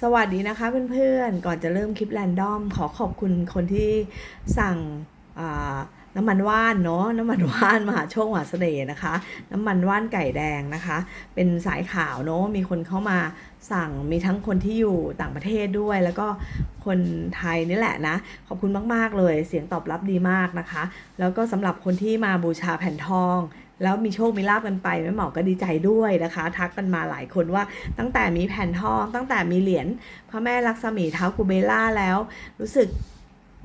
สวัสดีนะคะเพื่อนๆ ก่อนจะเริ่มคลิปแรนดอม ขอขอบคุณคนที่สั่งน้ำมันว่านเนาะน้ำมันว่านมหาโชคมหาเสน่ห์นะคะ น้ำมันว่านไก่แดงนะคะ เป็นสายขาวเนาะมีคนเข้ามาสั่งมีทั้งคนที่อยู่ต่างประเทศด้วย แล้วก็คนไทยนี่แหละนะ ขอบคุณมาก ๆ เลยเสียงตอบรับดีมากนะคะ แล้วก็สำหรับคนที่มาบูชาแผ่นทอง แล้วมีโชคมีลาบกันไปแม่หมอก็ดีใจด้วยนะคะ ทักกันมาหลายคนว่าตั้งแต่มีแผ่นทอง ตั้งแต่มีเหรียญพระแม่ลักษมีเท้ากูเบล่าแล้ว รู้สึก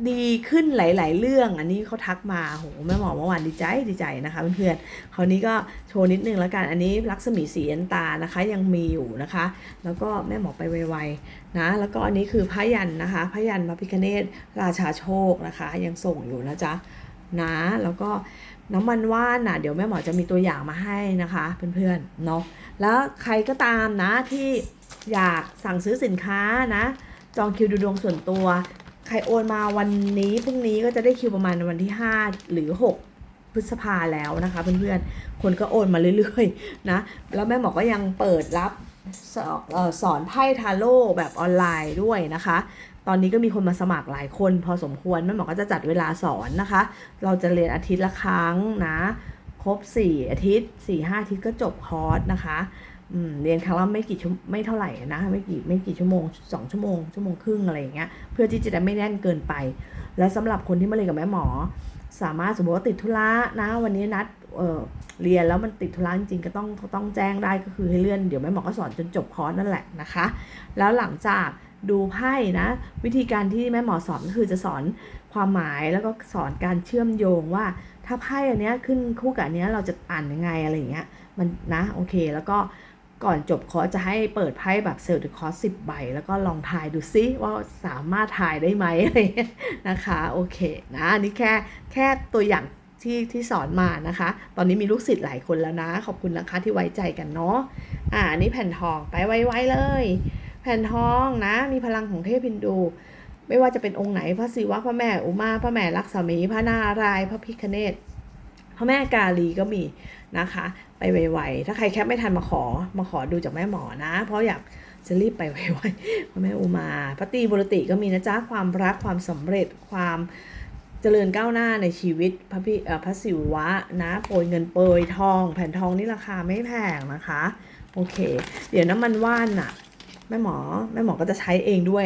ดีขึ้นหลาย ๆ เรื่อง อันนี้เขาทักมาโหแม่หมอเมื่อวานดีใจดีใจนะคะเพื่อนๆคราวนี้ก็โชว์นิดนึงแล้วกัน อันนี้ลักษมีสีอันตานะคะยังมีอยู่นะคะ แล้วก็แม่หมอไปไวๆนะ แล้วก็อันนี้คือพระยันนะคะพระยันพระพิคเนตราชาโชคนะคะ ยังส่งอยู่นะจ๊ะ นะ แล้วก็น้ำมันว่านน่ะเดี๋ยวแม่หมอจะมีตัวอย่างมาให้นะคะเพื่อนๆเนาะแล้วใครก็ตามนะที่อยากสั่งซื้อสินค้านะ จองคิวดูดวงส่วนตัว ใครโอนมาวันนี้พรุ่งนี้ก็จะได้คิวประมาณวันที่ 5 หรือ 6 พฤษภาแล้วนะคะเพื่อนๆคนก็โอนมาเรื่อยๆนะแล้วแม่หมอก็ยังเปิดรับสออสอนไพ่ทาโร่แบบออนไลน์ด้วยนะคะ ตอนนี้ก็มีคนมาสมัครหลายคน พอสมควรแม่หมอก็จะจัดเวลาสอนนะคะ เราจะเรียนอาทิตย์ละครั้งนะ ครบ 4 อาทิตย์ 4 5 อาทิตย์ก็จบคอร์สนะคะเรียนครั้งละไม่กี่ชั่วไม่เท่าไหร่นะไม่กี่ไม่กี่ชั่วโมง2ชั่วโมงชั่วโมงครึ่งอะไรอย่างเงี้ยเพื่อที่จะได้ไม่แน่นเกินไป และสำหรับคนที่มาเรียนกับแม่หมอ สามารถสมมติว่าติดธุระนะวันนี้นัดเเรียนแล้วมันติดธุระจริงๆก็ต้องต้องแจ้งได้ก็คือให้เลื่อนเดี๋ยวแม่หมอก็สอนจนจบคอร์สนั่นแหละนะคะ แล้วหลังจาก ดูไพ่นะ วิธีการที่แม่หมอสอนก็คือจะสอนความหมายแล้วก็สอนการเชื่อมโยงว่า ถ้าไพ่อันเนี้ยขึ้นคู่กับอันเนี้ยเราจะอ่านยังไงอะไรอย่างเงี้ยมันนะโอเค แล้วก็ก่อนจบคอร์สจะให้เปิดไพ่แบบเซลล์คอร์สสิบใบ แล้วก็ลองทายดูซิว่าสามารถทายได้ไหมอะไรนะคะโอเคนะอันนี้แค่แค่ตัวอย่างที่ที่สอนมานะคะ ตอนนี้มีลูกศิษย์หลายคนแล้วนะ ขอบคุณนะคะที่ไว้ใจกันเนาะ อ่านนี้แผ่นทองไปไวๆเลย แผ่นทองนะ มีพลังของเทพฮินดู ไม่ว่าจะเป็นองค์ไหนพระศิวะพระแม่อุมาพระแม่ลักษมีพระนารายพระพิคเนตพระแม่กาลีก็มีนะคะ ไปไวๆถ้าใครแคปไม่ทันมาขอมาขอดูจากแม่หมอนะ เพราะอยากจะรีบไปไวๆพระแม่อุมาพระตีบุรติก็มีนะจ๊ะความรักความสำเร็จความเจริญก้าวหน้าในชีวิตพระพี่พระศิวะนะโปรยเงินโปรยทอง แผ่นทองนี่ราคาไม่แพงนะคะ โอเค เดี๋ยวน้ำมันว่านน่ะ แม่หมอแม่หมอก็จะใช้เองด้วย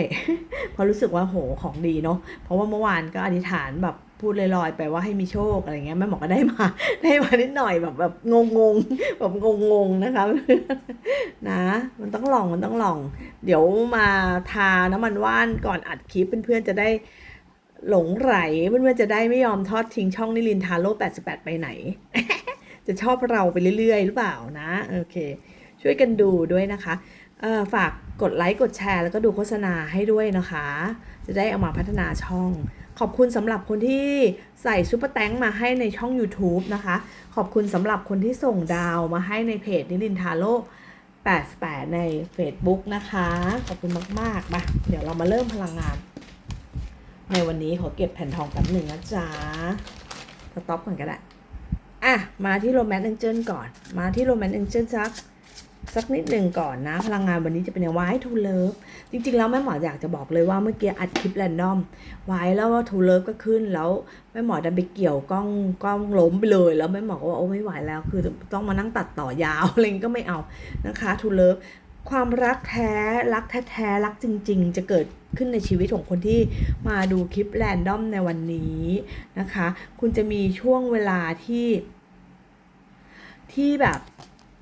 เพราะรู้สึกว่าโหของดีเนาะเพราะว่าเมื่อวานก็อธิษฐานแบบพูดลอยๆไปว่าให้มีโชคอะไรเงี้ยแม่หมอก็ได้มาได้มานิดหน่อยแบบแบบงงๆแบบงงๆนะคะนะ มันต้องลองมันต้องลอง เดี๋ยวมาทาน้ำมันว่านก่อนอัดคลิปเพื่อนๆจะได้หลงไหลเพื่อนๆจะได้ไม่ยอมทอดทิ้งช่องนิลินทาโร่88 ไปไหน จะชอบเราไปเรื่อยๆ หรือเปล่านะ โอเค ช่วยกันดูด้วยนะคะฝาก กดไลค์กดแชร์ แล้วก็ดูโฆษณาให้ด้วยนะคะ จะได้เอามาพัฒนาช่อง ขอบคุณสำหรับคนที่ใส่ซุปเปอร์แตงมาให้ในช่อง YouTube นะคะ ขอบคุณสำหรับคนที่ส่งดาวมาให้ในเพจนิลินทาโร่88 ใน Facebook นะคะ ขอบคุณมากๆมาเดี๋ยวเรามาเริ่มพลังงาน ในวันนี้ขอเก็บแผ่นทองแป๊บหนึ่งนะจ๊ะสต็อปก่อนก็ได้อะ มาที่โรแมนต์ a องเจิลก่อน มาที่โรแมนต์ a องเจิลสัก สักนิดหนึ่งก่อนนะ พลังงานวันนี้จะเป็นยังไงทูเลิฟจริงๆ แล้วแม่หมออยากจะบอกเลยว่าเมื่อกี้อัดคลิปแรนดอมไว้แล้วว่าทูเลิฟก็ขึ้นแล้วแม่หมอดันไปเกี่ยวกล้องกล้องล้มไปเลย แล้วแม่หมอก็ว่าโอ้ไม่ไหวแล้วคือต้องมานั่งตัดต่อยาวอะไรอย่างงี้ก็ไม่เอานะคะทูเลิฟความรักแท้รักแท้ๆรักจริง ๆ จะเกิดขึ้นในชีวิตของคนที่มาดูคลิปแรนดอมในวันนี้นะคะ คุณจะมีช่วงเวลาที่ที่แบบ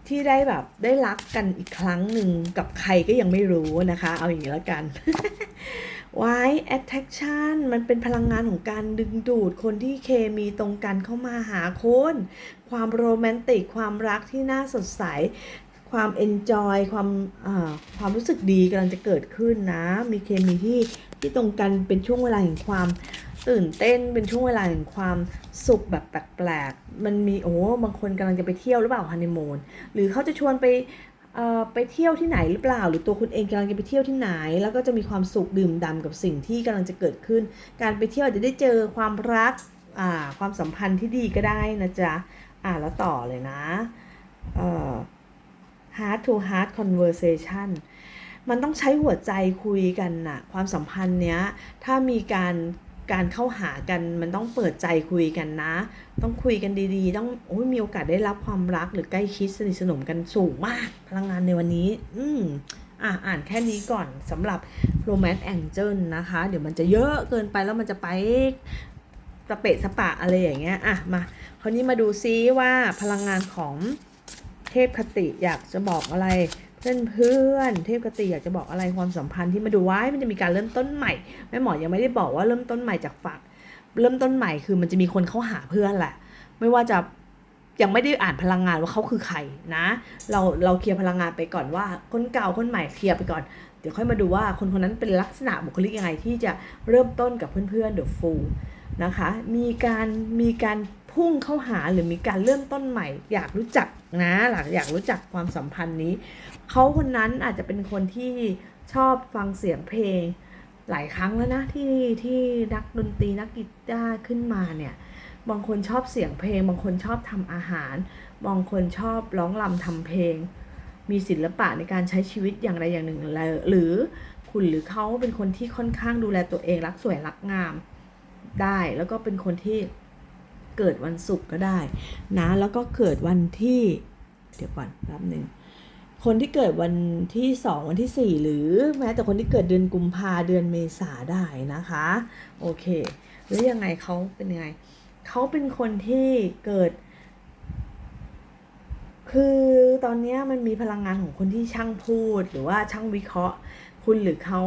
ที่ได้แบบได้รักกันอีกครั้งหนึ่งกับใครก็ยังไม่รู้นะคะ เอาอย่างนี้แล้วกัน Why attraction มันเป็นพลังงานของการดึงดูดคนที่เคมีตรงกันเข้ามาหาคนความโรแมนติก ความรักที่น่าสดใส ความเอนจอยความความรู้สึกดีกำลังจะเกิดขึ้นนะ มีเคมีที่ที่ตรงกันเป็นช่วงเวลาแห่งความ ตื่นเต้นเป็นช่วงเวลาแห่งความสุขแบบแปลกๆ มันมีโอ้บางคนกำลังจะไปเที่ยวหรือเปล่าฮันนีมูนหรือเขาจะชวนไปไปเที่ยวที่ไหนหรือเปล่า หรือตัวคุณเองกำลังจะไปเที่ยวที่ไหน แล้วก็จะมีความสุขดื่มด่ำกับสิ่งที่กำลังจะเกิดขึ้น การไปเที่ยวอาจจะได้เจอความรักความสัมพันธ์ที่ดีก็ได้นะจ๊ะอ่าแล้วต่อเลยนะ heart to heart conversation มันต้องใช้หัวใจคุยกันน่ะ ความสัมพันธ์เนี้ย ถ้ามีการ การเข้าหากันมันต้องเปิดใจคุยกันนะ ต้องคุยกันดีๆ ต้องโอ้ยมีโอกาสได้รับความรักหรือใกล้ชิดสนิทสนมกันสูงมาก พลังงานในวันนี้ อืมอะอ่านแค่นี้ก่อนสำหรับ Romance Angel นะคะ เดี๋ยวมันจะเยอะเกินไปแล้วมันจะไปสเปะสปะอะไรอย่างเงี้ยอะมาคราวนี้มาดูซิว่าพลังงานของเทพคติอยากจะบอกอะไร เพื่อนเทพคติอยากจะบอกอะไรความสัมพันธ์ที่มาดูไว้มันจะมีการเริ่มต้นใหม่แม่หมอยังไม่ได้บอกว่าเริ่มต้นใหม่จากฝักเริ่มต้นใหม่คือมันจะมีคนเข้าหาเพื่อนแหละ ไม่ว่าจะยังไม่ได้อ่านพลังงานว่าเขาคือใครนะ เราเราเคลียร์พลังงานไปก่อนว่า คนเก่าคนใหม่เคลียร์ไปก่อน เดี๋ยวค่อยมาดูว่าคนคนนั้นเป็นลักษณะบุคลิกยังไงที่จะเริ่มต้นกับเพื่อนๆเดอะฟูนะคะ มีการมีการพุ่งเข้าหาหรือมีการเริ่มต้นใหม่ อยากรู้จักนะหลักอยากรู้จักความสัมพันธ์นี้ เขาคนนั้นอาจจะเป็นคนที่ชอบฟังเสียงเพลง หลายครั้งแล้วนะที่ที่นักดนตรีนักกีตาร์ขึ้นมาเนี่ยบางคนชอบเสียงเพลง บางคนชอบทำอาหาร บางคนชอบร้องรำทำเพลง มีศิลปะในการใช้ชีวิตอย่างใดอย่างหนึ่งเลยหรือคุณหรือเขาเป็นคนที่ค่อนข้างดูแลตัวเองรักสวยรักงามได้แล้วก็เป็นคนที่เกิดวันศุกร์ก็ได้นะแล้วก็เกิดวันที่ เดี๋ยวก่อนแป๊บหนึ่ง คนที่เกิดวันที่สองวันที่สี่หรือแม้แต่คนที่เกิดเดือนกุมภาเดือนเมษาได้นะคะ โอเค แล้วยังไงเขาเป็นยังไงเขาเป็นคนที่เกิด คือตอนนี้มันมีพลังงานของคนที่ช่างพูดหรือว่าช่างวิเคราะห์ คุณหรือเขา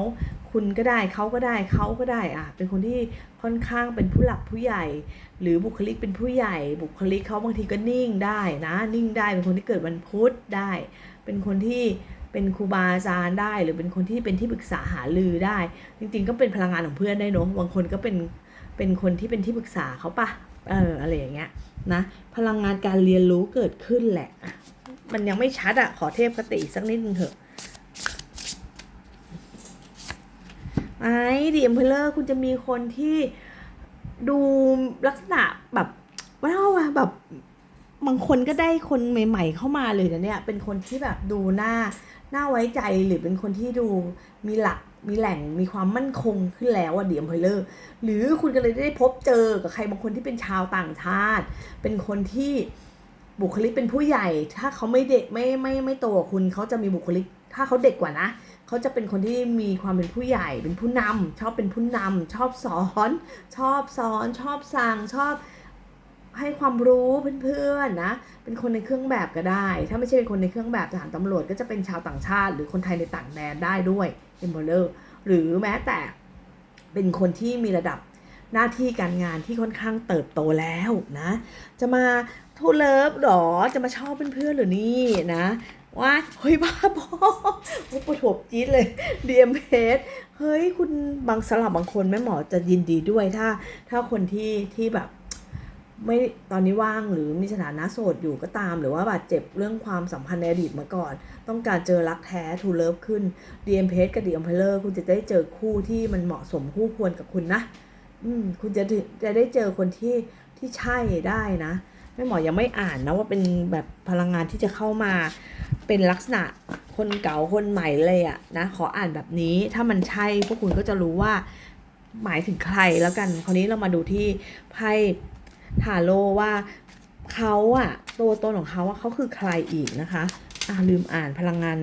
คุณก็ได้เขาก็ได้เขาก็ได้อะเป็นคนที่ ค่อนข้างเป็นผู้หลักผู้ใหญ่ หรือบุคลิกเป็นผู้ใหญ่ บุคลิกเขาบางทีก็นิ่งได้นะนิ่งได้เป็นคนที่เกิดวันพุธได้ เป็นคนที่เป็นครูบาอาจารย์ได้ หรือเป็นคนที่เป็นที่ปรึกษาหารือได้ จริงๆ ก็เป็นพลังงานของเพื่อนได้เนอะบางคนก็เป็นเป็นคนที่เป็นที่ปรึกษาเขาปะเอออะไรอย่างเงี้ยนะพลังงานการเรียนรู้เกิดขึ้นแหละ มันยังไม่ชัดอะขอเทพคติสักนิดนึงเถอะ ไอ้ดีเอ็มเพลเลอร์คุณจะมีคนที่ดูลักษณะแบบว้าวอะแบบบางคนก็ได้คนใหม่ ๆ เข้ามาเลยนะเนี่ย เป็นคนที่แบบดูหน้าหน้าไว้ใจหรือเป็นคนที่ดูมีหลักมีแหล่งมีความมั่นคงขึ้นแล้วอะดีเอ็มเพลเลอร์หรือคุณก็เลยได้พบเจอกับใครบางคนที่เป็นชาวต่างชาติ เป็นคนที่บุคลิกเป็นผู้ใหญ่ ถ้าเขาไม่เด็กไม่ไม่ไม่โตกว่าคุณเขาจะมีบุคลิก ถ้าเขาเด็กกว่านะ เขาจะเป็นคนที่มีความเป็นผู้ใหญ่ เป็นผู้นำชอบเป็นผู้นำชอบสอน ชอบสอน ชอบสั่ง ชอบให้ความรู้เพื่อนๆนะ เป็นคนในเครื่องแบบก็ได้ ถ้าไม่ใช่เป็นคนในเครื่องแบบทหารตำรวจก็จะเป็นชาวต่างชาติ หรือคนไทยในต่างแดนได้ด้วยเอมเบอร์หรือแม้แต่เป็นคนที่มีระดับหน้าที่การงานที่ค่อนข้างเติบโตแล้วนะ จะมาทูเลิฟหรอ จะมาชอบเพื่อนๆหรือนี่นะ ว่าเฮ้ยบ้าบอโอ้ปวดหัวจี๊ดเลย DMH เฮ้ยคุณบางสลับบางคนแม่หมอจะยินดีด้วยถ้า ถ้าคนที่ที่แบบไม่ตอนนี้ว่างหรือมีสถานะโสดอยู่ก็ตาม หรือว่าบาดเจ็บเรื่องความสัมพันธ์ในอดีตมาก่อน ต้องการเจอรักแท้ทูเลิฟขึ้น DMH กับ DM p e l e r คุณจะได้เจอคู่ที่มันเหมาะสมคู่ควรกับคุณนะ อืมคุณจะจะได้เจอคนที่ที่ใช่ได้นะ แม่หมอยังไม่อ่านนะว่าเป็นแบบพลังงานที่จะเข้ามาเป็นลักษณะคนเก่าคนใหม่เลยอะนะขออ่านแบบนี้ถ้ามันใช่พวกคุณก็จะรู้ว่าหมายถึงใครแล้วกัน คราวนี้เรามาดูที่ไพ่ทาโร่ว่าเขาอะตัวตนของเขาว่าเขาคือใครอีกนะคะอ่าลืมอ่านพลังงาน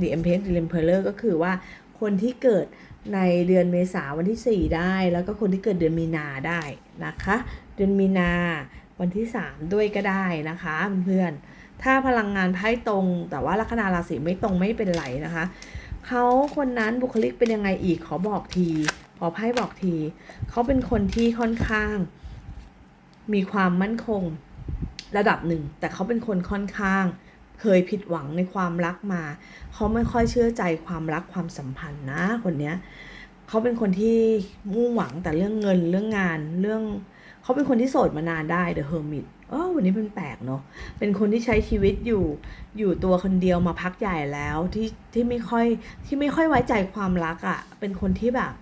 The Empress The Emperor ก็คือว่าคนที่เกิดในเดือนเมษาวันที่ 4 ได้ แล้วก็คนที่เกิดเดือนมีนาได้นะคะ เดือนมีนา วันที่ 3 ด้วยก็ได้นะคะเพื่อนๆถ้าพลังงานไพ่ตรง แต่ว่าลัคนาราศีไม่ตรงไม่เป็นไรนะคะเขาคนนั้นบุคลิกเป็นยังไงอีกขอบอกที ขอไพ่บอกที เขาเป็นคนที่ค่อนข้าง มีความมั่นคงระดับหนึ่ง แต่เขาเป็นคนค่อนข้าง เคยผิดหวังในความรักมา เขาไม่ค่อยเชื่อใจความรักความสัมพันธ์นะคนเนี้ยเขาเป็นคนที่มุ่งหวังแต่เรื่องเงินเรื่องงานเรื่อง เขาเป็นคนที่โสดมานานได้ The Hermit เออวันนี้เป็นแปลกเนาะเป็นคนที่ใช้ชีวิตอยู่อยู่ตัวคนเดียวมาพักใหญ่แล้วที่ที่ไม่ค่อยที่ไม่ค่อยไว้ใจความรักอะ่ะ เป็นคนที่แบบ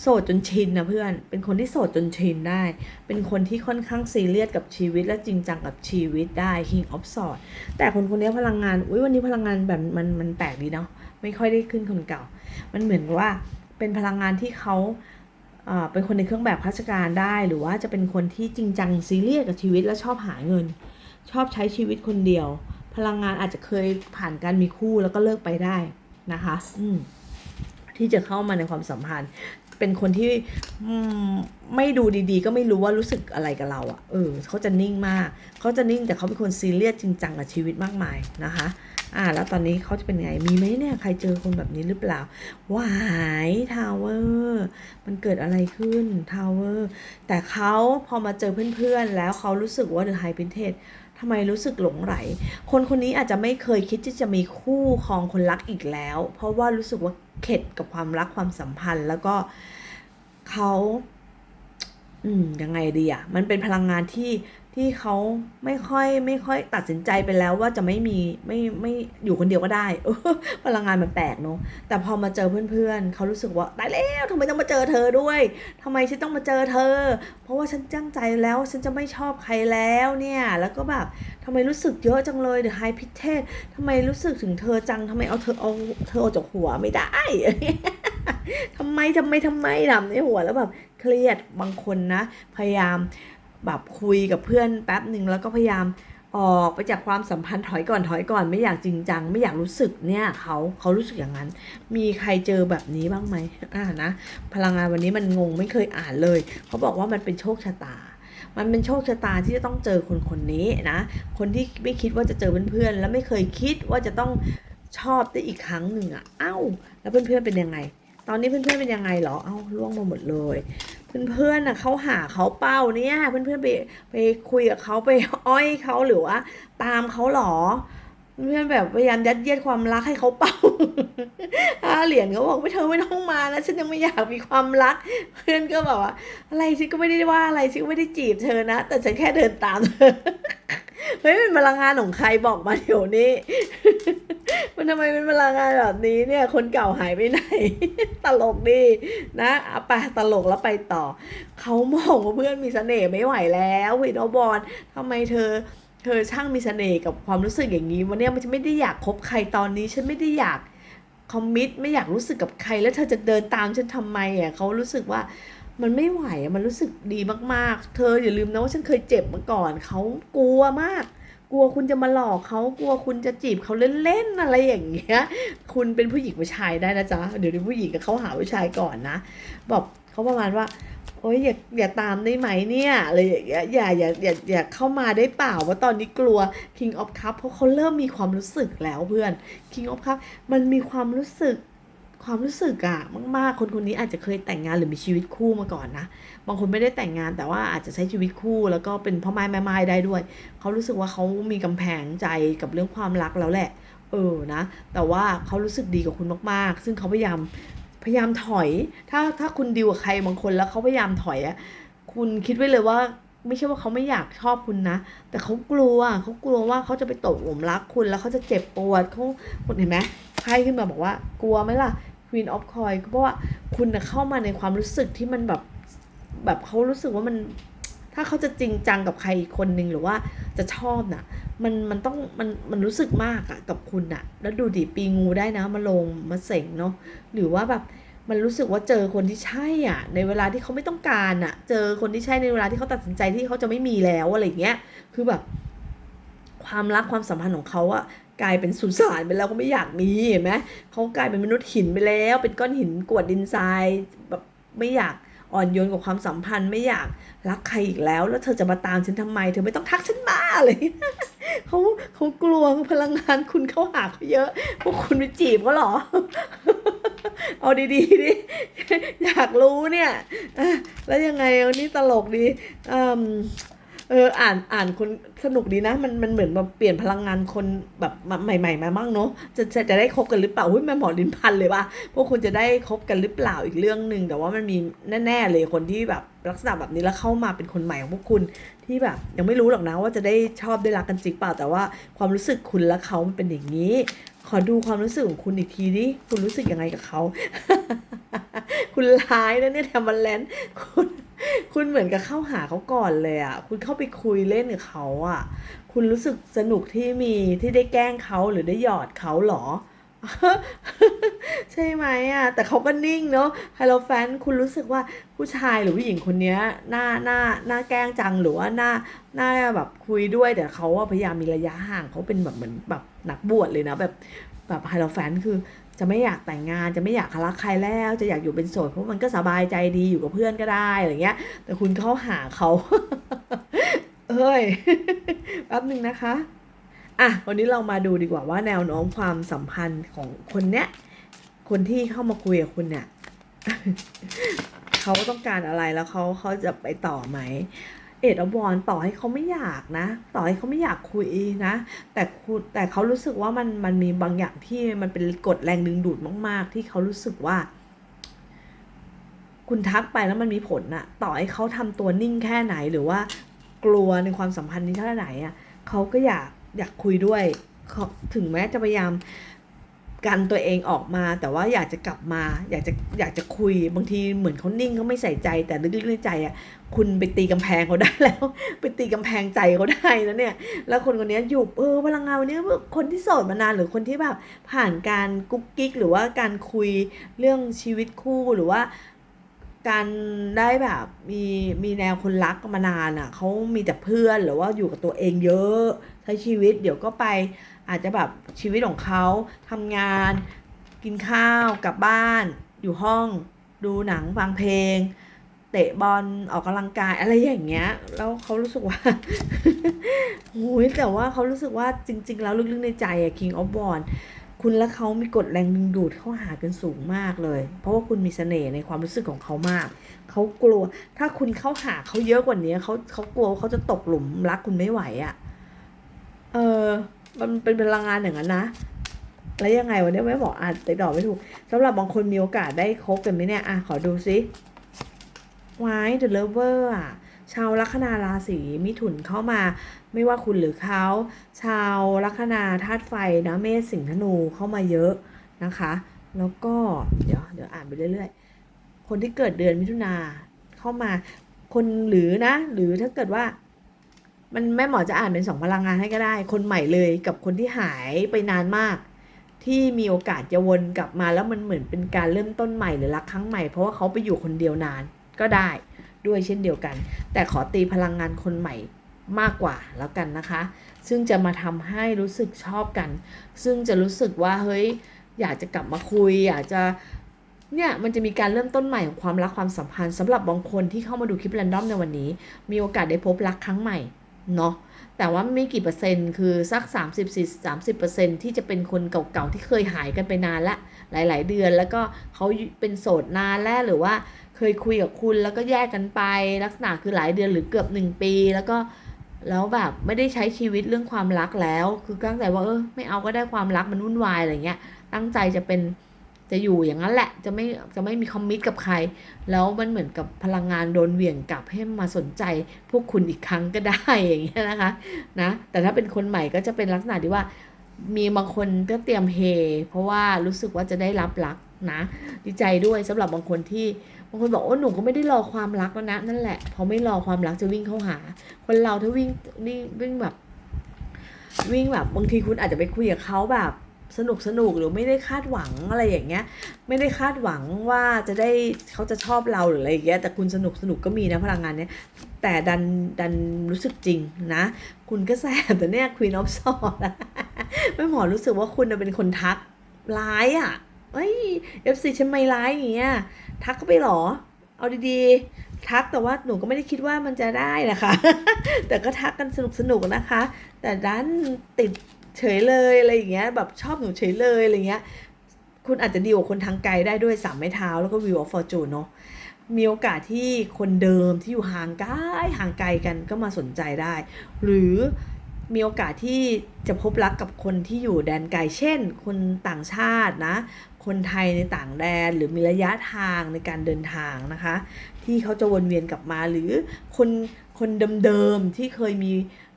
โสดจนชินนะเพื่อน เป็นคนที่โสดจนชินได้ เป็นคนที่ค่อนข้างซีเรียสกับชีวิตและจริงจังกับชีวิตได้ King of Swords แต่คนคนนี้พลังงาน อุ้ยวันนี้พลังงานแบบมันมันแปลกดีเนาะ ไม่ค่อยได้ขึ้นคนเก่า มันเหมือนว่าเป็นพลังงานที่เขา เป็นคนในเครื่องแบบข้าราชการได้ หรือว่าจะเป็นคนที่จริงจังซีเรียสกับชีวิตและชอบหาเงิน ชอบใช้ชีวิตคนเดียว พลังงานอาจจะเคยผ่านการมีคู่แล้วก็เลิกไปได้นะคะ อืมที่จะเข้ามาในความสัมพันธ์ เป็นคนที่ไม่ดูดีๆ ก็ไม่รู้ว่ารู้สึกอะไรกับเราอะ่ะเออเขาจะนิ่งมาก เขาจะนิ่งแต่เขาเป็นคนซีเรียสจริงจังกับชีวิตมากมายนะคะ อ่า แล้วตอนนี้เขาจะเป็นไง มีไหมเนี่ย ใครเจอคนแบบนี้หรือเปล่า วายทาวเวอร์ มันเกิดอะไรขึ้นทาวเวอร์ แต่เขาพอมาเจอเพื่อนๆ แล้วเขารู้สึกว่าเดอะไฮพินเทสทำไมรู้สึกหลงไหล คนคนนี้อาจจะไม่เคยคิดที่จะมีคู่ครองคนรักอีกแล้ว เพราะว่ารู้สึกว่าเข็ดกับความรักความสัมพันธ์ แล้วก็เขาอืมยังไงดีอะมันเป็นพลังงานที่ ที่เขาไม่ค่อยไม่ค่อยตัดสินใจไปแล้วว่าจะไม่มีไม่ไม่อยู่คนเดียวก็ได้พลังงานมันแปลกเนอะแต่พอมาเจอเพื่อนๆเขารู้สึกว่าได้แล้วทำไมต้องมาเจอเธอด้วยทำไมฉันต้องมาเจอเธอ เพราะว่าฉันจ้างใจแล้วฉันจะไม่ชอบใครแล้วเนี่ยแล้วก็แบบทำไมรู้สึกเยอะจังเลยเดอะไฮพิเทสทำไมรู้สึกถึงเธอจังทำไมเอาเธอเอาเธอออกจากหัวไม่ได้ทำไมทำไมทำไมดำในหัวแล้วแบบเครียดบางคนนะ พยายาม แบบคุยกับเพื่อนแป๊บหนึ่งแล้วก็พยายามออกไปจากความสัมพันธ์ถอยก่อนถอยก่อนไม่อยากจริงจัง ไม่อยากรู้สึกเนี่ยเขาเขารู้สึกอย่างนั้น มีใครเจอแบบนี้บ้างไหมอ่านะ พลังงานวันนี้มันงงไม่เคยอ่านเลย เขาบอกว่ามันเป็นโชคชะตา มันเป็นโชคชะตาที่จะต้องเจอคนคนนี้นะ คนที่ไม่คิดว่าจะเจอเพื่อนๆแล้วไม่เคยคิดว่าจะต้องชอบได้อีกครั้งหนึ่งอะเอ้า แล้วเพื่อนๆเป็นยังไง ตอนนี้เพื่อนๆเป็นยังไงเหรอ เอ้าล่วงมาหมดเลย เพื่อนๆนะเขาหาเขาเป้าเนี่ยเพื่อนๆไปไปคุยกับเขาไปอ้อยเขาหรือว่า ตามเขาหรอ เพื่อนแบบพยายามยัดเยียดความรักให้เขาเป้าอาเหรียญเขาบอกไม่เธอไม่ต้องมานะฉันยังไม่อยากมีความรัก เพื่อนก็แบบว่า อะไรฉันก็ไม่ได้ว่าอะไรฉันก็ไม่ได้จีบเธอนะ แต่ฉันแค่เดินตามเธอเฮ้ยเป็นพลังงานของใครบอกมาเดี๋ยวนี้ มันทำไมเป็นพลังงานแบบนี้เนี่ย คนเก่าหายไปไหน ตลกดีนะเอาไปตลกแล้วไปต่อ เขามองว่าเพื่อนมีเสน่ห์ไม่ไหวแล้ววินอบอลทำไมเธอ เธอช่างมีเสน่ห์กับความรู้สึกอย่างนี้วันนี้มันจะไม่ได้อยากคบใครตอนนี้ ฉันไม่ได้อยากคอมมิตไม่อยากรู้สึกกับใคร แล้วเธอจะเดินตามฉันทำไมอะเขารู้สึกว่ามันไม่ไหวมันรู้สึกดีมากๆ เธออย่าลืมนะว่าฉันเคยเจ็บมาก่อนเขากลัวมาก กลัวคุณจะมาหลอกเขากลัวคุณจะจีบเขาเล่นๆอะไรอย่างเงี้ย คุณเป็นผู้หญิงผู้ชายได้นะจ๊ะเดี๋ยวนี้ผู้หญิงกับเขาหาผู้ชายก่อนนะบอกเขาประมาณว่า โอ๊ยอย่าอย่าตามได้ไหมเนี่ยอะไรอย่างเงี้ยอย่าอย่าอย่าอย่าเข้ามาได้เปล่าว่าตอนนี้กลัว King of Cup เพราะเขาเริ่มมีความรู้สึกแล้วเพื่อน King of Cup มันมีความรู้สึกความรู้สึกอะมากๆ คนคนนี้อาจจะเคยแต่งงานหรือมีชีวิตคู่มาก่อนนะ บางคนไม่ได้แต่งงานแต่ว่าอาจจะใช้ชีวิตคู่ แล้วก็เป็นพ่อไม้แม่ไม้ได้ด้วย เขารู้สึกว่าเขามีกำแพงใจกับเรื่องความรักแล้วแหละ เออนะ แต่ว่าเขารู้สึกดีกับคุณมากๆ ซึ่งเขาพยายาม พยายามถอย ถ้าถ้าคุณดีลกับใครบางคนแล้วเขาพยายามถอยอะคุณคิดไว้เลยว่า ไม่ใช่ว่าเขาไม่อยากชอบคุณนะ แต่เขากลัวเขากลัวว่าเขาจะไปตกหลุมรักคุณแล้วเขาจะเจ็บปวดเขาคุณเห็นไหมไพ่ขึ้นมาบอกว่า กลัวไหมล่ะ Queen of Coin เพราะว่าคุณเข้ามาในความรู้สึกที่มันแบบแบบเขารู้สึกว่ามัน ถ้าเขาจะจริงจังกับใครอีกคนหนึ่งหรือว่าจะชอบน่ะ มันมันต้องมันมันรู้สึกมากอะกับคุณอะแล้วดูดิปีงูได้นะมาลงมาเสงเนาะหรือว่าแบบมันรู้สึกว่าเจอคนที่ใช่อะในเวลาที่เขาไม่ต้องการอะเจอคนที่ใช่ในเวลาที่เขาตัดสินใจที่เขาจะไม่มีแล้วอะไรเงี้ยคือแบบ ความรักความสัมพันธ์ของเขาอะกลายเป็นสุสานไปแล้วเขาไม่อยากมีเห็นไหมเขากลายเป็นมนุษย์หินไปแล้ว เป็นก้อนหินกวดดินทรายแบบไม่อยาก อ่อนโยนกับความสัมพันธ์ไม่อยากรักใครอีกแล้ว แล้วเธอจะมาตามฉันทำไม เธอไม่ต้องทักฉันมาอะไรอย่าเลยเขาเขากลัวพลังงานคุณเข้าหาเขาเยอะ พวกคุณไปจีบเขาหรอ เอาดีๆดิอยากรู้เนี่ยแล้วยังไงวันนี้ตลกดีอืม เอออ่านอ่านคนสนุกดีนะ มันมันเหมือนแบบเปลี่ยนพลังงานคนแบบมาใหม่ ๆ มาบ้างเนาะจะจะจะได้คบกันหรือเปล่าหุ้ยแม่หมอดินพันเลยว่าพวกคุณจะได้คบกันหรือเปล่าอีกเรื่องหนึ่งแต่ว่ามันมีแน่ ๆ เลยคนที่แบบลักษณะแบบนี้แล้วเข้ามาเป็นคนใหม่ของพวกคุณที่แบบ ยังไม่รู้หรอกนะว่าจะได้ชอบได้รักกันจริงเปล่าแต่ว่าความรู้สึกคุณและเขามันเป็นอย่างนี้ ขอดูความรู้สึกของคุณอีกทีดิคุณรู้สึกยังไงกับเขาคุณร้ายนะเนี่ยแทมบันแลนคุณ คุณเหมือนกับเข้าหาเขาก่อนเลยอะ คุณเข้าไปคุยเล่นกับเขาอะ คุณรู้สึกสนุกที่มีที่ได้แกล้งเขาหรือได้หยอดเขาเหรอ ใช่ไหมอะ แต่เขาก็นิ่งเนาะไฮโลแฟนคุณรู้สึกว่าผู้ชายหรือผู้หญิงคนนี้หน้าหน้าหน้าแกล้งจังหรือว่าหน้าหน้าแบบคุยด้วยแต่เขาพยายามมีระยะห่างเขาเป็นแบบเหมือนแบบนักบวชเลยนะแบบแบบไฮโลแฟนคือ จะไม่อยากแต่งงานจะไม่อยากรักใครแล้ว จะอยากอยู่เป็นโสดเพราะมันก็สบายใจดีอยู่กับเพื่อนก็ได้อะไรเงี้ย แต่คุณเข้าหาเขาเอ้ยแป๊บหนึ่งนะคะอะวันนี้เรามาดูดีกว่าว่าแนวโน้มความสัมพันธ์ของคนเนี้ยคนที่เข้ามาคุยกับคุณเนี่ยเขาต้องการอะไรแล้วเขาเขาจะไปต่อไหม เอ็ดอวอนต่อให้เขาไม่อยากนะ ต่อให้เขาไม่อยากคุยนะ แต่คุณแต่เขารู้สึกว่ามันมันมีบางอย่างที่มันเป็นกฎแรงดึงดูดมาก ๆ ที่เขารู้สึกว่า คุณทักไปแล้วมันมีผลอะต่อให้เขาทำตัวนิ่งแค่ไหนหรือว่ากลัวในความสัมพันธ์นี้เท่าไหนอะเขาก็อยากอยากคุยด้วยถึงแม้จะพยายาม กันตัวเองออกมา แต่ว่าอยากจะกลับมา อยากจะอยากจะคุยบางทีเหมือนเขานิ่งเขาไม่ใส่ใจ แต่ลึกๆในใจอะคุณไปตีกำแพงเขาได้แล้ว ไปตีกำแพงใจเขาได้แล้วเนี่ย แล้วคนคนนี้อยู่เออพลังงานวันนี้คนที่โสดมานานหรือคนที่แบบผ่านการกุ๊กกิ๊กหรือว่าการคุยเรื่องชีวิตคู่หรือว่าการได้แบบมีมีแนวคนรักมานานอะเขามีแต่เพื่อนหรือว่าอยู่กับตัวเองเยอะใช้ชีวิตเดี๋ยวก็ไป อาจจะแบบชีวิตของเขาทำงาน กินข้าวกลับบ้าน อยู่ห้อง ดูหนังฟังเพลง เตะบอลออกกำลังกายอะไรอย่างเงี้ย แล้วเขารู้สึกว่าโอ้ยแต่ว่าเขารู้สึกว่าจริง ๆ แล้วลึกๆในใจอะ King of w a n คุณและเขามีกฎแรงดึงดูดเข้าหากันสูงมากเลย เพราะว่าคุณมีเสน่ห์ในความรู้สึกของเขามาก เขากลัว ถ้าคุณเข้าหาเขาเยอะกว่านี้เขาเขากลัวเขาจะตกหลุมรักคุณไม่ไหวอะ่ะ เออ มันเป็นพลังงานอย่างนั้นนะ แล้วยังไงวันนี้ไม่บอกอ่านติดต่อไม่ถูกสำหรับบางคนมีโอกาสได้คบกันไหมเนี่ยอะขอดูซิวายเดอะเลเวอร์อะชาวลัคนาราศีมิถุนเข้ามาไม่ว่าคุณหรือเขาชาวลัคนาธาตุไฟนะเมษสิงห์ธนูเข้ามาเยอะนะคะ แล้วก็เดี๋ยวเดี๋ยวอ่านไปเรื่อยๆ คนที่เกิดเดือนมิถุนาเข้ามาคนหรือนะ หรือถ้าเกิดว่า มันแม่หมอจะอ่านเป็นสองพลังงานให้ก็ได้ คนใหม่เลยกับคนที่หายไปนานมาก ที่มีโอกาสจะวนกลับมาแล้วมันเหมือนเป็นการเริ่มต้นใหม่หรือรักครั้งใหม่เพราะว่าเขาไปอยู่คนเดียวนานก็ได้ด้วยเช่นเดียวกัน แต่ขอตีพลังงานคนใหม่มากกว่าแล้วกันนะคะ ซึ่งจะมาทำให้รู้สึกชอบกัน ซึ่งจะรู้สึกว่าเฮ้ยอยากจะกลับมาคุย อยากจะเนี่ยมันจะมีการเริ่มต้นใหม่ของความรักความสัมพันธ์สำหรับบางคนที่เข้ามาดูคลิปแรนดอมในวันนี้ มีโอกาสได้พบรักครั้งใหม่ เนาะแต่ว่าไม่กี่เปอร์เซ็นต์คือสัก 30 30เปอร์เซ็นที่จะเป็นคนเก่าๆที่เคยหายกันไปนานละหลาย ๆ เดือนแล้วก็เขาเป็นโสดนานแล้วหรือว่าเคยคุยกับคุณแล้วก็แยกกันไป ลักษณะคือหลายเดือนหรือเกือบหนึ่งปี แล้วก็แล้วแบบไม่ได้ใช้ชีวิตเรื่องความรักแล้ว คือตั้งใจว่าเออไม่เอาก็ได้ความรักมันวุ่นวายอะไรเงี้ยตั้งใจจะเป็น จะอยู่อย่างนั้นแหละจะไม่จะไม่มีคอมมิตกับใคร แล้วมันเหมือนกับพลังงานโดนเหวี่ยงกลับให้มาสนใจพวกคุณอีกครั้งก็ได้อย่างเงี้ยนะคะนะแต่ถ้าเป็นคนใหม่ก็จะเป็นลักษณะที่ว่ามีบางคนก็เตรียมเฮ เพราะว่ารู้สึกว่าจะได้รับรักนะ ดีใจด้วยสำหรับบางคนที่บางคนบอกว่าหนูก็ไม่ได้รอความรักแล้วนะนั่นแหละพอไม่รอความรักจะวิ่งเข้าหา คนเราถ้าวิ่งนี่วิ่งแบบ วิ่งแบบบางทีคุณอาจจะไปคุยกับเขาแบบ สนุกสนุกหรือไม่ได้คาดหวังอะไรอย่างเงี้ย ไม่ได้คาดหวังว่าจะได้เขาจะชอบเราหรืออะไรอย่างเงี้ยแต่คุณสนุกสนุกก็มีนะพลังงานเนี้ยแต่ดันดันรู้สึกจริงนะ คุณก็แสบแต่เนี่ย Queen of Swords อะไม่หมอรู้สึกว่าคุณเป็นคนทักร้ายอะเอ้ย FC ฉันไม่ร้ายอย่างเงี้ยทักเข้าไปหรอ เอาดีๆ ทักแต่ว่าหนูก็ไม่ได้คิดว่ามันจะได้นะคะ แต่ก็ทักกันสนุกๆนะคะ แต่ด้านติด เฉยเลยอะไรอย่างเงี้ยแบบชอบหนูเฉยเลยอะไรเงี้ยคุณอาจจะดีกว่าคนทางไกลได้ด้วยสามไม้เท้าแล้วก็วิวออฟฟอร์จูนเนาะมีโอกาสที่คนเดิมที่อยู่ห่างไกลห่างไกลกันก็มาสนใจได้ หรือมีโอกาสที่จะพบรักกับคนที่อยู่แดนไกลเช่น คนต่างชาตินะ คนไทยในต่างแดนหรือมีระยะทางในการเดินทางนะคะ ที่เขาจะวนเวียนกลับมาหรือคนคนเดิมๆที่เคยมี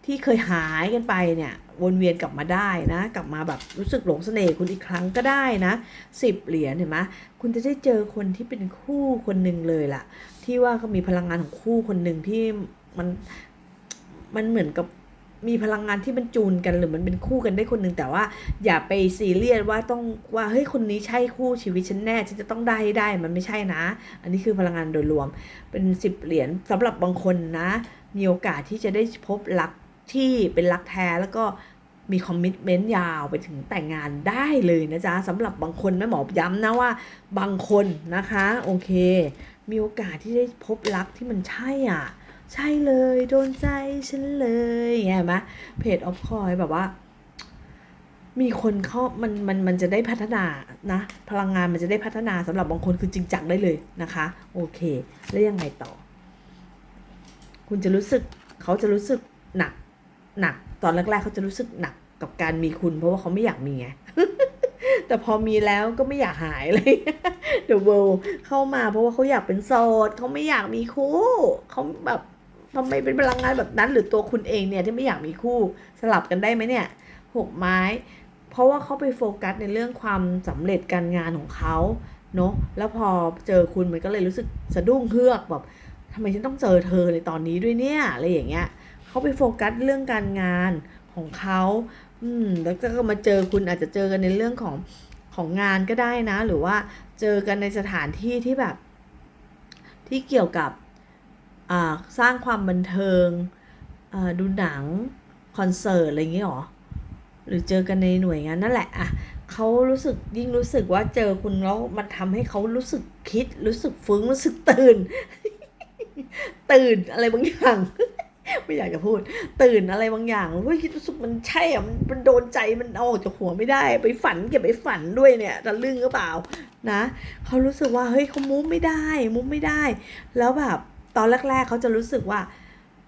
ที่เคยหายกันไปเนี่ยวนเวียนกลับมาได้นะ กลับมาแบบรู้สึกหลงเสน่ห์คุณอีกครั้งก็ได้นะสิบเหรียญเห็นไหมคุณจะได้เจอคนที่เป็นคู่คนหนึ่งเลยล่ะ ที่ว่าเขามีพลังงานของคู่คนหนึ่งที่มันมันเหมือนกับมีพลังงานที่มันจูนกันหรือมันเป็นคู่กันได้คนหนึ่งแต่ว่าอย่าไปซีเรียสว่าต้องว่าเฮ้ยคนนี้ใช่คู่ชีวิตฉันแน่ฉันจะต้องได้ให้ได้มันไม่ใช่นะ อันนี้คือพลังงานโดยรวมเป็นสิบเหรียญสำหรับบางคนนะ มีโอกาสที่จะได้พบรัก ที่เป็นรักแท้แล้วก็มีคอมมิชเมนต์ยาวไปถึงแต่งงานได้เลยนะจ๊ะสำหรับบางคนแม่หมอย้ำนะว่า บางคนนะคะ โอเค มีโอกาสที่ได้พบรักที่มันใช่อะ ใช่เลยโดนใจฉันเลยเห็นไหมเพจออฟคอยแบบว่า มีคนเข้ามันมันมันจะได้พัฒนานะ พลังงานมันจะได้พัฒนาสำหรับบางคนคือจริงจังได้เลยนะคะ โอเค แล้วยังไงต่อ คุณจะรู้สึกเขาจะรู้สึกหนัก หนัก ตอนแรกๆเขาจะรู้สึกหนักกับการมีคุณ เพราะว่าเขาไม่อยากมีไงแต่พอมีแล้วก็ไม่อยากหายเลยเดอะเวิลเข้ามาเพราะว่าเขาอยากเป็นโสดเขาไม่อยากมีคู่เขาแบบทำไมเป็นพลังงานแบบนั้น หรือตัวคุณเองเนี่ยที่ไม่อยากมีคู่สลับกันได้ไหมเนี่ยหกไม้ เพราะว่าเขาไปโฟกัสในเรื่องความสำเร็จการงานของเขาเนาะแล้วพอเจอคุณมันก็เลยรู้สึกสะดุ้งเฮือกแบบทำไมฉันต้องเจอเธอในตอนนี้ด้วยเนี่ยอะไรอย่างเงี้ย เขาไปโฟกัสเรื่องการงานของเขาอืมแล้วก็มาเจอคุณอาจจะเจอกันในเรื่องของของงานก็ได้นะ หรือว่าเจอกันในสถานที่ที่แบบ ที่เกี่ยวกับสร้างความบันเทิงดูหนังคอนเสิร์ตอะไรอย่างเงี้ยหรอ หรือเจอกันในหน่วยงานนั่นแหละอะเขารู้สึกยิ่งรู้สึกว่าเจอคุณแล้วมันทำให้เขารู้สึกคิด รู้สึกฟุ้งรู้สึกตื่น ตื่นอะไรบางอย่าง ไม่อยากจะพูด ตื่นอะไรบางอย่างเฮ้ยรู้สึกมันใช่อะมันมันโดนใจมันเอาออกจากหัวไม่ได้ ไปฝันเก็บไปฝันด้วยเนี่ยตะลึงหรือเปล่านะเขารู้สึกว่าเฮ้ยเขามุ้ไม่ได้ มุ้ไม่ได้ แล้วแบบตอนแรก ๆเขาจะรู้สึกว่า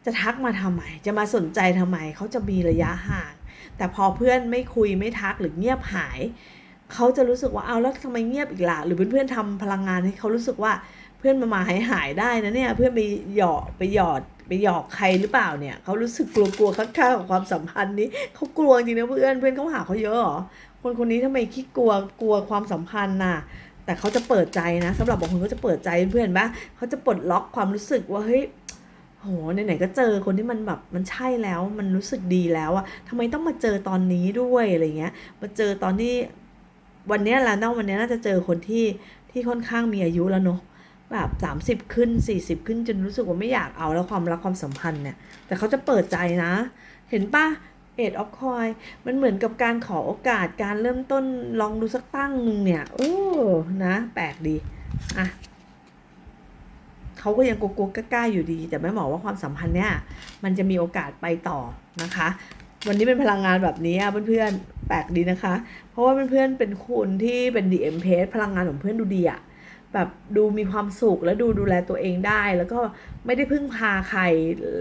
จะทักมาทำไม จะมาสนใจทำไมเขาจะมีระยะห่าง แต่พอเพื่อนไม่คุยไม่ทักหรือเงียบหายเขาจะรู้สึกว่าเอาแล้วทำไมเงียบอีกล่ะหรือเพื่อนๆทำพลังงานให้เขารู้สึกว่าเพื่อนมามาหายหายได้นะเนี่ยเพื่อนไปหยอกไปหยอด ไปหยอกใครหรือเปล่าเนี่ยเขารู้สึกกลัวๆข้างๆกับความสัมพันธ์นี้เขากลัวจริงนะเพื่อนเพื่อนเขาหาเขาเยอะเหรอคนคนนี้ทำไมขี้กลัวกลัวความสัมพันธ์น่ะแต่เขาจะเปิดใจนะสำหรับบางคนเขาจะเปิดใจเพื่อนปะเขาจะปลดล็อกความรู้สึกว่าเฮ้ยโหไหนๆก็เจอคนที่มันแบบมันใช่แล้วมันรู้สึกดีแล้วอะทำไมต้องมาเจอตอนนี้ด้วยอะไรเงี้ยมาเจอตอนที่วันเนี้ยและน้องวันเนี้ยน่าจะเจอคนที่ที่ค่อนข้างมีอายุแล้วเนอะ แบบสามสิบขึ้นสี่สิบขึ้นจนรู้สึกว่าไม่อยากเอาแล้วความรักความสัมพันธ์เนี่ย แต่เขาจะเปิดใจนะ เห็นปะเอ็ดออฟคอยมันเหมือนกับการขอโอกาสการเริ่มต้นลองดูสักตั้งหนึ่งเนี่ย โอ้ นะ แปลกดี อะเขาก็ยังกลัวๆกล้าๆอยู่ดี แต่แม่หมอว่าความสัมพันธ์เนี่ย มันจะมีโอกาสไปต่อนะคะ วันนี้เป็นพลังงานแบบนี้อะเพื่อนๆ แปลกดีนะคะ เพราะว่าเพื่อนๆ เป็นคุณที่เป็น DM p a พลังงานของเพื่อนดูดีอะ แบบดูมีความสุขและดูดูแลตัวเองได้ แล้วก็ไม่ได้พึ่งพาใคร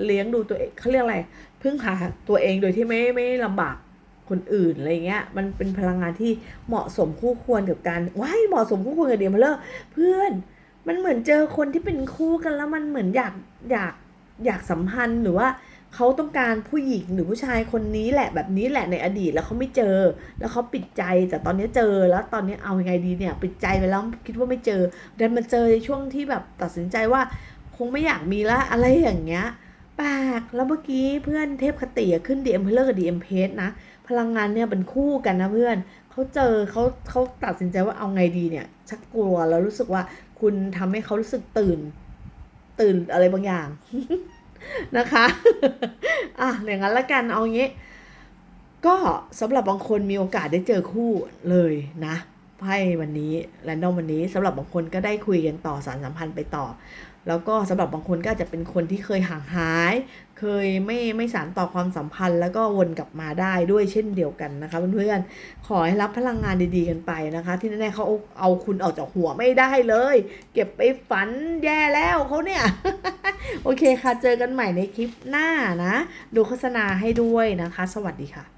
เลี้ยงดูตัวเองเขาเรียกอะไรพึ่งพาตัวเองโดยที่ไม่ไม่ลำบากคนอื่นอะไรเงี้ยมันเป็นพลังงานที่เหมาะสมคู่ควรกับการว้ายเหมาะสมคู่ควรกับเดียมาเลอร์เพื่อนมันเหมือนเจอคนที่เป็นคู่กันแล้วมันเหมือนอยากอยากอยากสัมพันธ์หรือว่า เขาต้องการผู้หญิงหรือผู้ชายคนนี้แหละแบบนี้แหละในอดีตแล้วเขาไม่เจอ แล้วเขาปิดใจแต่ตอนนี้เจอแล้วตอนนี้เอายังไงดีเนี่ย ปิดใจไปแล้วคิดว่าไม่เจอดันมาเจอในช่วงที่แบบตัดสินใจว่า คงไม่อยากมีละอะไรอย่างเงี้ยแปลกแล้วเมื่อกี้เพื่อนเทพคติขึ้นดีเอ็มเพลกับดีเอ็มเพสนะพลังงานเนี่ยเป็นคู่กันนะเพื่อนเขาเจอเขาเขาตัดสินใจว่าเอาไงดีเนี่ย ชักกลัวแล้วรู้สึกว่าคุณทำให้เขารู้สึกตื่น ตื่นอะไรบางอย่าง นะคะอะอย่างนั้นละกันเอางี้ ก็สำหรับบางคนมีโอกาสได้เจอคู่เลยนะไพ่วันนี้แรนดอมวันนี้สำหรับบางคนก็ได้คุยกันต่อสารสัมพันธ์ไปต่อ แล้วก็สำหรับบางคนก็อาจจะเป็นคนที่เคยห่างหาย เคยไม่ไม่สานต่อความสัมพันธ์ แล้วก็วนกลับมาได้ด้วยเช่นเดียวกันนะคะเพื่อนๆขอให้รับพลังงานดีๆกันไปนะคะ ที่แน่ๆเขาเอาคุณออกจากหัวไม่ได้เลย เก็บไปฝันแย่แล้วเขาเนี่ย โอเคค่ะเจอกันใหม่ในคลิปหน้านะ ดูโฆษณาให้ด้วยนะคะ สวัสดีค่ะ